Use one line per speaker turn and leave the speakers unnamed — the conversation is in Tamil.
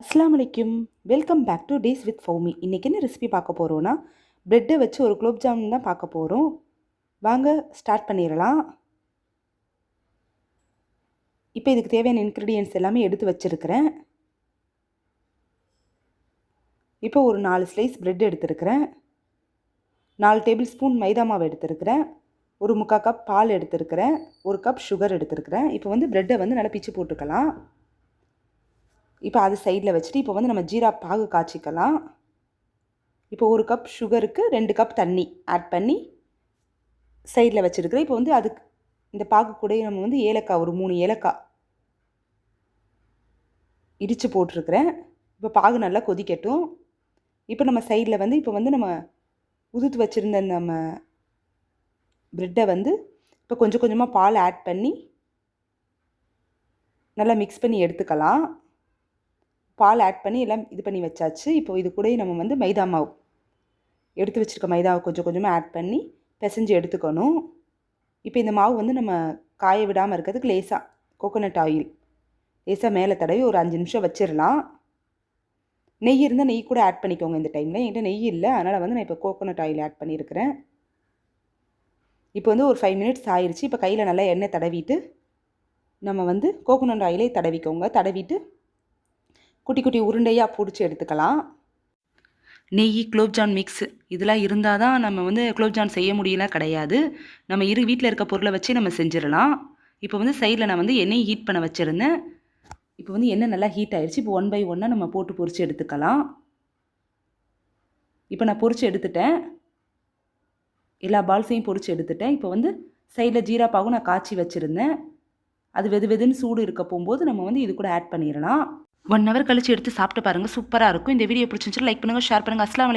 அஸ்லாம் வலைக்கும் welcome back to days with Fowmi இன்றைக்கி என்ன ரெசிபி பார்க்க போகிறோன்னா ப்ரெட்டை வச்சு ஒரு குலோப் ஜாமுன் தான் பார்க்க போகிறோம் வாங்க ஸ்டார்ட் பண்ணிடலாம். இப்போ இதுக்கு தேவையான இன்க்ரீடியன்ஸ் எல்லாமே எடுத்து வச்சுருக்கிறேன். இப்போ ஒரு நாலு ஸ்லைஸ் ப்ரெட் எடுத்துருக்கிறேன். நாலு டேபிள் ஸ்பூன் மைதா மாவு எடுத்துருக்கிறேன். ஒரு முக்கால் கப் பால் எடுத்துருக்கிறேன். ஒரு கப் சுகர் எடுத்துருக்கிறேன். இப்போ வந்து ப்ரெட்டை வந்து நல்லா பிச்சு போட்டுக்கலாம். இப்போ அது சைடில் வச்சுட்டு இப்போ வந்து நம்ம ஜீரா பாகு காய்ச்சிக்கலாம். இப்போ ஒரு கப் சுகருக்கு ரெண்டு கப் தண்ணி ஆட் பண்ணி சைடில் வச்சுருக்கிறேன். இப்போ வந்து அதுக்கு இந்த பாகு கூட நம்ம வந்து ஏலக்காய் ஒரு மூணு ஏலக்காய் இடித்து போட்டிருக்கிறேன். இப்போ பாகு நல்லா கொதிக்கட்டும். இப்போ நம்ம சைடில் வந்து இப்போ வந்து நம்ம உதுத்து வச்சுருந்த நம்ம ப்ரெட்டை வந்து இப்போ கொஞ்சம் கொஞ்சமாக பால் ஆட் பண்ணி நல்லா மிக்ஸ் பண்ணி எடுத்துக்கலாம். பால் ஆட் பண்ணி எல்லாம் இது பண்ணி வச்சாச்சு. இப்போ இது கூட நம்ம வந்து மைதா மாவு எடுத்து வச்சுருக்க மைதாவை கொஞ்சம் கொஞ்சமாக ஆட் பண்ணி பிசைஞ்சு எடுத்துக்கணும். இப்போ இந்த மாவு வந்து நம்ம காய விடாமல் இருக்கிறதுக்கு லேசாக கோகோனட் ஆயில் லேசாக மேலே தடவி ஒரு அஞ்சு நிமிஷம் வச்சிடலாம் நெய் இருந்தால் நெய் கூட ஆட் பண்ணிக்கோங்க இந்த டைமில் என்கிட்ட நெய் இல்லை. அதனால் வந்து நான் இப்போ கோகோனட் ஆயில் ஆட் பண்ணியிருக்கிறேன் இப்போ வந்து ஒரு ஃபைவ் மினிட்ஸ் ஆயிடுச்சு இப்போ கையில் நல்லா எண்ணெய் தடவிட்டு நம்ம வந்து கோகோனட் ஆயிலே தடவிக்கோங்க. தடவிட்டு குட்டி குட்டி உருண்டையாக பிடிச்சி எடுத்துக்கலாம். நெய் குலோப்ஜான் மிக்ஸ் இதெல்லாம் இருந்தால் தான் நம்ம வந்து குலோப்ஜான் செய்ய முடியல கிடையாது. நம்ம இரு வீட்டில் இருக்க பொருளை வச்சு நம்ம செஞ்சிடலாம். இப்போ வந்து சைடில் நான் வந்து எண்ணெய் ஹீட் பண்ண வச்சுருந்தேன். இப்போ வந்து எண்ணெய் நல்லா ஹீட் ஆயிடுச்சு. இப்போ ஒன் பை ஒன்னாக நம்ம போட்டு பொறிச்சு எடுத்துக்கலாம். இப்போ நான் பொறிச்சு எடுத்துட்டேன். எல்லா பால்ஸையும் பொரிச்சு எடுத்துட்டேன். இப்போ வந்து சைடில் ஜீரா பாகும் நான் காய்ச்சி வச்சுருந்தேன். அது வெது வெதுன்னு சூடு இருக்க போகும்போது நம்ம வந்து இது கூட ஆட் பண்ணிடலாம். ஒன் ஹவர் கழிச்சு எடுத்து சாப்பிட்டு பாருங்கள் சூப்பராக இருக்கும். இந்த வீடியோ பிடிச்சிருந்துச்சு லைக் பண்ணுங்கள் ஷேர் பண்ணுங்கள் அஸ்லாம்